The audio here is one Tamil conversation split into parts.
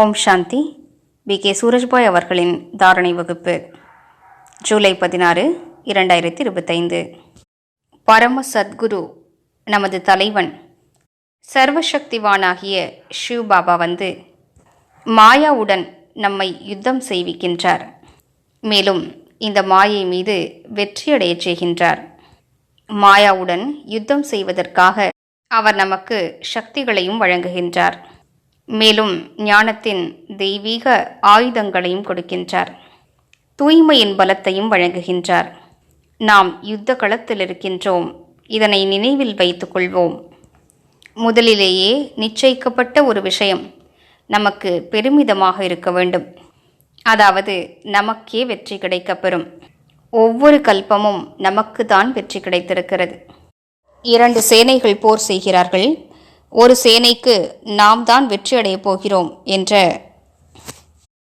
ஓம் சாந்தி. பி. கே. சூரஜ்பாய் அவர்களின் தாரணை வகுப்பு ஜூலை பதினாறு இரண்டாயிரத்தி இருபத்தைந்து. பரம சத்குரு நமது தலைவன் சர்வசக்திவானாகிய ஷிவ் பாபா வந்து மாயாவுடன் நம்மை யுத்தம் செய்விக்கின்றார். மேலும் இந்த மாயை மீது வெற்றியடையச் செய்கின்றார். மாயாவுடன் யுத்தம் செய்வதற்காக அவர் நமக்கு சக்திகளையும் வழங்குகின்றார். மேலும் ஞானத்தின் தெய்வீக ஆயுதங்களையும் கொடுக்கின்றார். தூய்மையின் பலத்தையும் வழங்குகின்றார். நாம் யுத்த களத்தில் இருக்கின்றோம். இதனை நினைவில் வைத்துக்கொள்வோம் முதலிலேயே நிச்சயிக்கப்பட்ட ஒரு விஷயம் நமக்கு பெருமிதமாக இருக்க வேண்டும். அதாவது நமக்கே வெற்றி கிடைக்கப்பெறும். ஒவ்வொரு கல்பமும் நமக்கு தான் வெற்றி கிடைத்திருக்கிறது. இரண்டு சேனைகள் போர் செய்கிறார்கள். ஒரு சேனைக்கு நாம் தான் வெற்றியடையப் போகிறோம் என்ற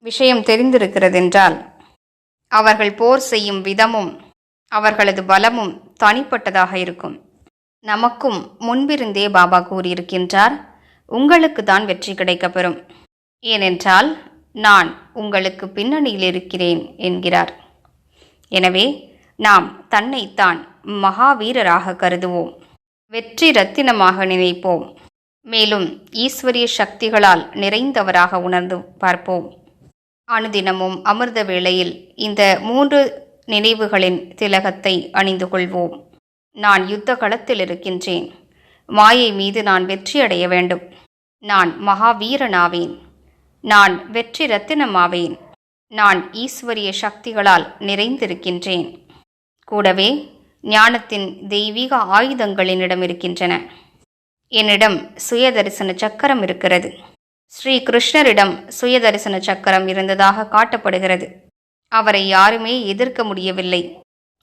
விஷயம் தெரிந்திருக்கிறதென்றால் அவர்கள் போர் செய்யும் விதமும் அவர்களது பலமும் தனிப்பட்டதாக இருக்கும். நமக்கும் முன்பிருந்தே பாபா கூறியிருக்கின்றார் உங்களுக்கு தான் வெற்றி கிடைக்கப்பெறும். ஏனென்றால் நான் உங்களுக்கு பின்னணியில் இருக்கிறேன் என்கிறார். எனவே நாம் தன்னைத்தான் மகாவீரராக கருதுவோம். வெற்றி ரத்தினமாக நினைப்போம். மேலும் ஈஸ்வரிய சக்திகளால் நிறைந்தவராக உணர்ந்து பார்ப்போம். அனுதினமும் அமிர்த வேளையில் இந்த மூன்று நினைவுகளின் திலகத்தை அணிந்து கொள்வோம். நான் யுத்த களத்தில் இருக்கின்றேன். மாயை மீது நான் வெற்றியடைய வேண்டும். நான் மகாவீரனாவேன். நான் வெற்றி ரத்தினமாவேன். நான் ஈஸ்வரிய சக்திகளால் நிறைந்திருக்கின்றேன். கூடவே ஞானத்தின் தெய்வீக ஆயுதங்கள் என்னிடம் இருக்கின்றன என்னிடம் சுயதரிசன சக்கரம் இருக்கிறது. ஸ்ரீ கிருஷ்ணரிடம் சுயதரிசன சக்கரம் இருந்ததாக காட்டப்படுகிறது. அவரை யாருமே எதிர்க்க முடியவில்லை.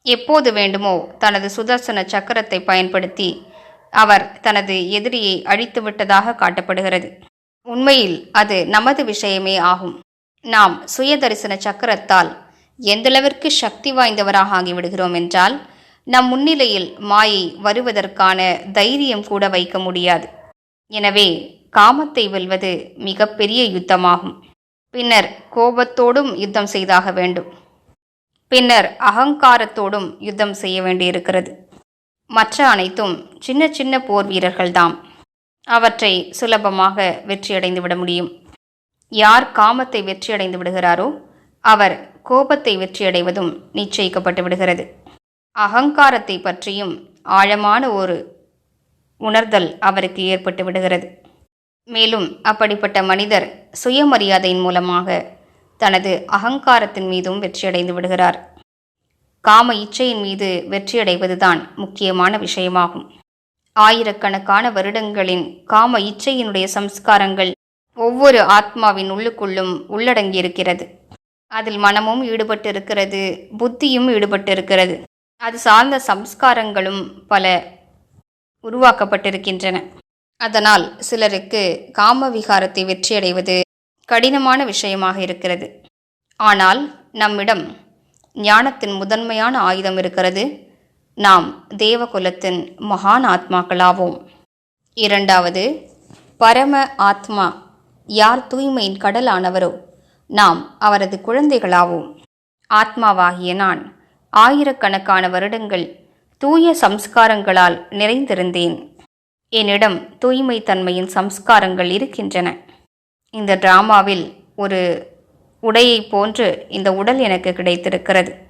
எப்போது வேண்டுமோ தனது சுதர்சன சக்கரத்தை பயன்படுத்தி அவர் தனது எதிரியை அழித்து விட்டதாக காட்டப்படுகிறது. உண்மையில் அது நமது விஷயமே ஆகும். நாம் சுயதரிசன சக்கரத்தால் எந்தளவிற்கு சக்தி வாய்ந்தவராக ஆகிவிடுகிறோம் என்றால் நம் முன்னிலையில் மாயை வருவதற்கான தைரியம் கூட வைக்க முடியாது. எனவே காமத்தை வெல்வது மிகப்பெரிய யுத்தமாகும். பின்னர் கோபத்தோடும் யுத்தம் செய்தாக வேண்டும். பின்னர் அகங்காரத்தோடும் யுத்தம் செய்ய வேண்டியிருக்கிறது. மற்ற அனைத்தும் சின்ன சின்ன போர் வீரர்கள்தாம். அவற்றை சுலபமாக வெற்றியடைந்து விட முடியும். யார் காமத்தை வெற்றியடைந்து விடுகிறாரோ அவர் கோபத்தை வெற்றியடைவதும் நிச்சயிக்கப்பட்டு விடுகிறது. அகங்காரத்தை பற்றியும் ஆழமான ஒரு உணர்தல் அவருக்கு ஏற்பட்டு விடுகிறது. மேலும் அப்படிப்பட்ட மனிதர் சுயமரியாதையின் மூலமாக தனது அகங்காரத்தின் மீதும் வெற்றியடைந்து விடுகிறார். காம இச்சையின் மீது வெற்றியடைவதுதான் முக்கியமான விஷயமாகும். ஆயிரக்கணக்கான வருடங்களின் காம இச்சையினுடைய சம்ஸ்காரங்கள் ஒவ்வொரு ஆத்மாவின் உள்ளுக்குள்ளும் உள்ளடங்கியிருக்கிறது. அதில் மனமும் ஈடுபட்டு இருக்கிறது புத்தியும் ஈடுபட்டு இருக்கிறது அது சார்ந்த சம்ஸ்காரங்களும் பல உருவாக்கப்பட்டிருக்கின்றன. அதனால் சிலருக்கு காம விகாரத்தை வெற்றியடைவது கடினமான விஷயமாக இருக்கிறது. ஆனால் நம்மிடம் ஞானத்தின் முதன்மையான ஆயுதம் இருக்கிறது. நாம் தேவகுலத்தின் மகான் ஆத்மாக்களாவோம். இரண்டாவது பரம ஆத்மா யார் தூய்மையின் கடலானவரோ நாம் அவரது குழந்தைகளாவோம். ஆத்மாவாகிய நான் ஆயிரக்கணக்கான வருடங்கள் தூய சம்ஸ்காரங்களால் நிறைந்திருந்தேன். என்னிடம் தூய்மை தன்மையின் சம்ஸ்காரங்கள் இருக்கின்றன. இந்த டிராமாவில் ஒரு உடையை போன்று இந்த உடல் எனக்கு கிடைத்திருக்கிறது.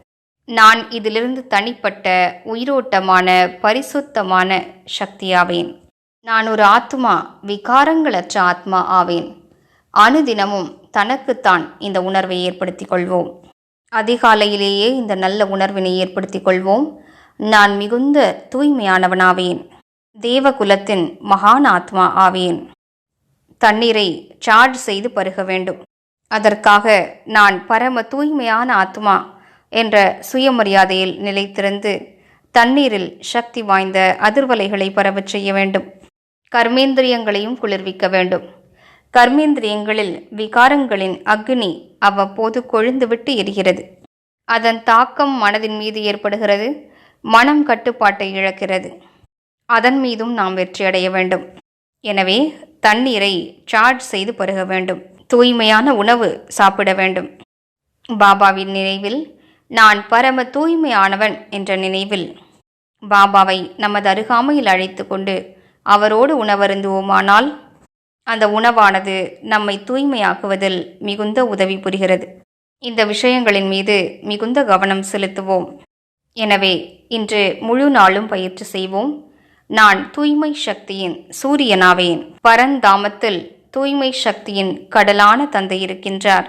நான் இதிலிருந்து தனிப்பட்ட உயிரோட்டமான பரிசுத்தமான சக்தியாவேன். நான் ஒரு ஆத்மா விகாரங்களற்ற ஆத்மா ஆவேன். அனுதினமும் தனக்குத்தான் இந்த உணர்வை ஏற்படுத்திக் கொள்வோம். அதிகாலையிலேயே இந்த நல்ல உணர்வினை ஏற்படுத்திக் கொள்வோம் நான் மிகுந்த தூய்மையானவனாவேன். தேவகுலத்தின் மகான் ஆத்மா ஆவேன். தண்ணீரை சார்ஜ் செய்து பருக வேண்டும். அதற்காக நான் பரம தூய்மையான ஆத்மா என்ற சுயமரியாதையில் நிலைத்திருந்து தண்ணீரில் சக்தி வாய்ந்த அதிர்வலைகளை பரவச் செய்ய வேண்டும். கர்மேந்திரியங்களையும் குளிர்விக்க வேண்டும். கர்மேந்திரியங்களில் விகாரங்களின் அக்னி அவ்வப்போது கொழுந்துவிட்டு எரிகிறது. அதன் தாக்கம் மனதின் மீது ஏற்படுகிறது மனம் கட்டுப்பாட்டை இழக்கிறது. அதன் மீதும் நாம் வெற்றியடைய வேண்டும். எனவே தண்ணீரை சார்ஜ் செய்து பருக வேண்டும். தூய்மையான உணவு சாப்பிட வேண்டும். பாபாவின் நினைவில் நான் பரம தூய்மையானவன் என்ற நினைவில் பாபாவை நமது அருகாமையில் அழைத்து கொண்டு அவரோடு உணவருந்துவோமானால் அந்த உணவானது நம்மை தூய்மையாக்குவதில் மிகுந்த உதவி புரிகிறது. இந்த விஷயங்களின் மீது மிகுந்த கவனம் செலுத்துவோம். எனவே இன்று முழு நாளும் பயிற்சி செய்வோம். நான் தூய்மை சக்தியின் சூரியனாவேன். பரந்தாமத்தில் தூய்மை சக்தியின் கடலான தந்தை இருக்கின்றார்.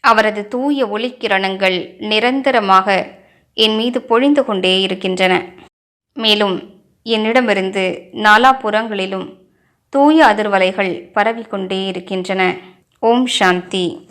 அவரது தூய ஒளிக்கிரணங்கள் நிரந்தரமாக என் மீது பொழிந்து கொண்டே இருக்கின்றன. மேலும் என்னிடமிருந்து நாலாபுறங்களிலும் தூய அதிர்வலைகள் பரவிக்கொண்டே இருக்கின்றன. ஓம் சாந்தி.